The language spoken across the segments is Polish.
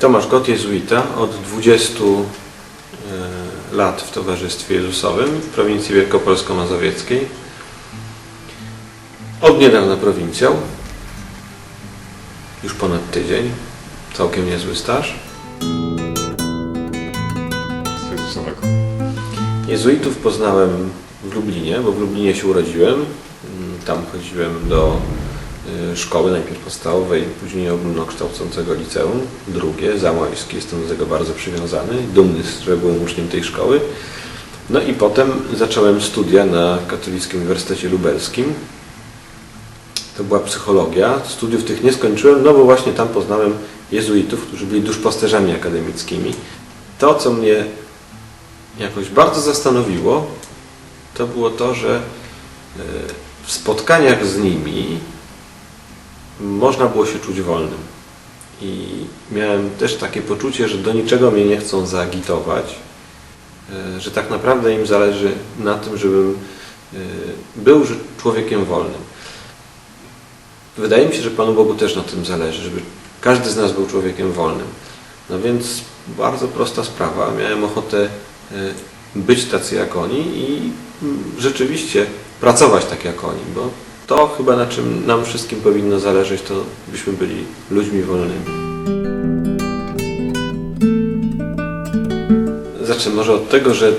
Tomasz Kot, jezuita, od 20 e, lat w Towarzystwie Jezusowym w prowincji Wielkopolsko-Mazowieckiej. Od niedawna prowincjał, już ponad tydzień, całkiem niezły staż. Jezusowego. Jezuitów poznałem w Lublinie, bo w Lublinie się urodziłem. Tam chodziłem do szkoły, najpierw podstawowej, później ogólnokształcącego liceum, drugie, zamojskie. Jestem do tego bardzo przywiązany, dumny, że byłem uczniem tej szkoły. No i potem zacząłem studia na Katolickim Uniwersytecie Lubelskim. To była psychologia. Studiów tych nie skończyłem, no bo właśnie tam poznałem jezuitów, którzy byli duszpasterzami akademickimi. To, co mnie jakoś bardzo zastanowiło, to było to, że e, w spotkaniach z nimi można było się czuć wolnym. I miałem też takie poczucie, że do niczego mnie nie chcą zaagitować, e, że tak naprawdę im zależy na tym, żebym e, był człowiekiem wolnym. Wydaje mi się, że Panu Bogu też na tym zależy, żeby każdy z nas był człowiekiem wolnym. No więc bardzo prosta sprawa. Miałem ochotę e, być tacy jak oni i mm, rzeczywiście pracować tak jak oni, bo to chyba na czym nam wszystkim powinno zależeć, to byśmy byli ludźmi wolnymi. Zacznę może od tego, że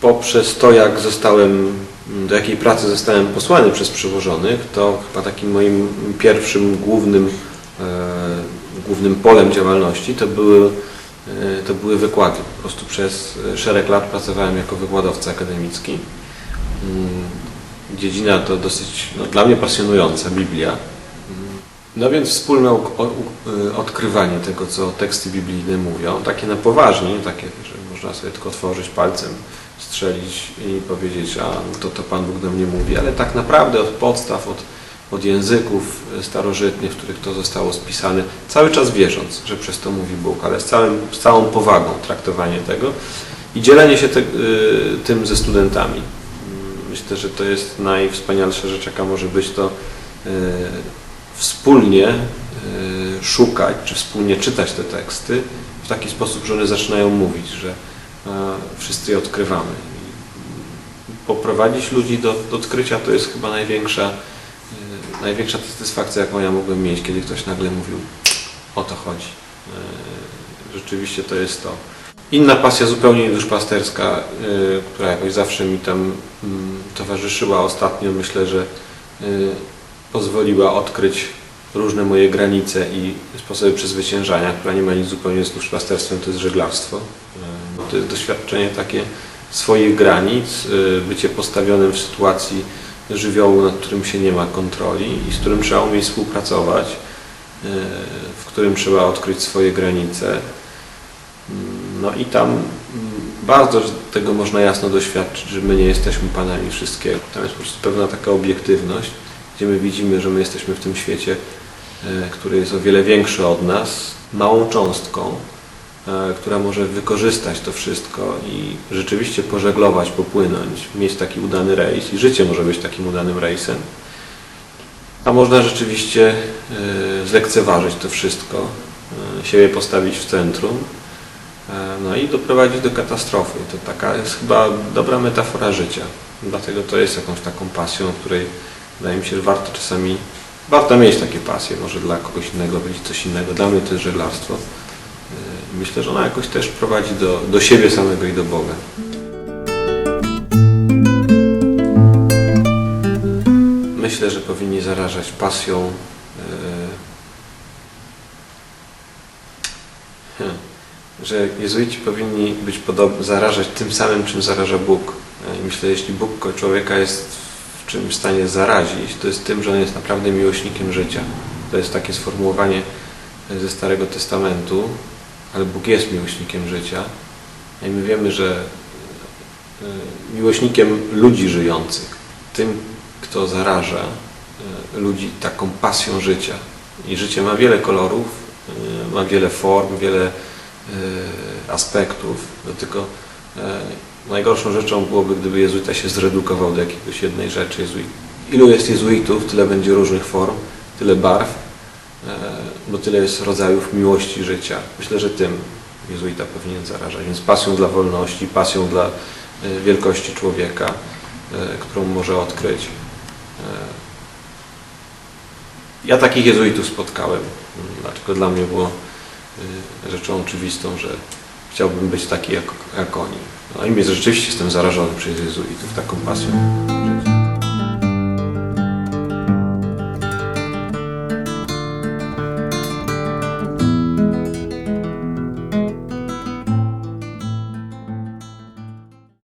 poprzez to, jak zostałem, do jakiej pracy zostałem posłany przez przełożonych, to chyba takim moim pierwszym głównym, e, głównym polem działalności to były, e, to były wykłady. Po prostu przez szereg lat pracowałem jako wykładowca akademicki. Dziedzina to dosyć no, dla mnie pasjonująca, Biblia. No więc wspólne y, odkrywanie tego, co teksty biblijne mówią, takie na poważnie, nie takie, że można sobie tylko otworzyć palcem, strzelić i powiedzieć, a no to, to Pan Bóg do mnie mówi, ale tak naprawdę od podstaw, od, od języków y, starożytnych, w których to zostało spisane, cały czas wierząc, że przez to mówi Bóg, ale z, całym, z całą powagą traktowanie tego i dzielenie się te, y, tym ze studentami. Myślę, że to jest najwspanialsza rzecz, jaka może być to y, wspólnie y, szukać, czy wspólnie czytać te teksty w taki sposób, że one zaczynają mówić, że e, wszyscy je odkrywamy. Poprowadzić ludzi do, do odkrycia to jest chyba największa, y, największa satysfakcja, jaką ja mogłem mieć, kiedy ktoś nagle mówił, o to chodzi. Rzeczywiście to jest to. Inna pasja zupełnie duszpasterska, y, która jakoś zawsze mi tam mm, towarzyszyła ostatnio, myślę, że y, pozwoliła odkryć różne moje granice i sposoby przezwyciężania, która nie ma nic zupełnie z duszpasterstwem, to jest żeglarstwo. Y, To jest doświadczenie takie swoich granic, bycie postawionym w sytuacji żywiołu, nad którym się nie ma kontroli i z którym trzeba umieć współpracować, w którym trzeba odkryć swoje granice. No i tam mm, bardzo tego można jasno doświadczyć, że my nie jesteśmy panami wszystkiego. Tam jest po prostu pewna taka obiektywność, gdzie my widzimy, że my jesteśmy w tym świecie, e, który jest o wiele większy od nas, małą cząstką, e, która może wykorzystać to wszystko i rzeczywiście pożeglować, popłynąć, mieć taki udany rejs i życie może być takim udanym rejsem. A można rzeczywiście e, zlekceważyć to wszystko, siebie postawić w centrum, no i doprowadzić do katastrofy. To taka jest chyba dobra metafora życia. Dlatego to jest jakąś taką pasją, której wydaje mi się, że warto czasami, warto mieć takie pasje. Może dla kogoś innego będzie coś innego. Dla mnie to jest żeglarstwo. E, Myślę, że ona jakoś też prowadzi do, do siebie samego i do Boga. Myślę, że powinni zarażać pasją e, hmm, że jezuici powinni być zarażać tym samym, czym zaraża Bóg. I myślę, jeśli Bóg człowieka jest w czymś w stanie zarazić, to jest tym, że on jest naprawdę miłośnikiem życia. To jest takie sformułowanie ze Starego Testamentu, ale Bóg jest miłośnikiem życia. I my wiemy, że e, miłośnikiem ludzi żyjących, tym, kto zaraża e, ludzi taką pasją życia. I życie ma wiele kolorów, e, ma wiele form, wiele e, aspektów, no tylko e, najgorszą rzeczą byłoby, gdyby jezuita się zredukował do jakiegoś jednej rzeczy. Ilu jest jezuitów, tyle będzie różnych form, tyle barw, e, bo tyle jest rodzajów miłości życia. Myślę, że tym jezuita powinien zarażać, więc pasją dla wolności, pasją dla e, wielkości człowieka, którą może odkryć. Ja takich jezuitów spotkałem, dlatego dla mnie było rzeczą oczywistą, że chciałbym być taki jak, jak oni. No i mnie rzeczywiście jestem zarażony przez jezuitów taką pasją.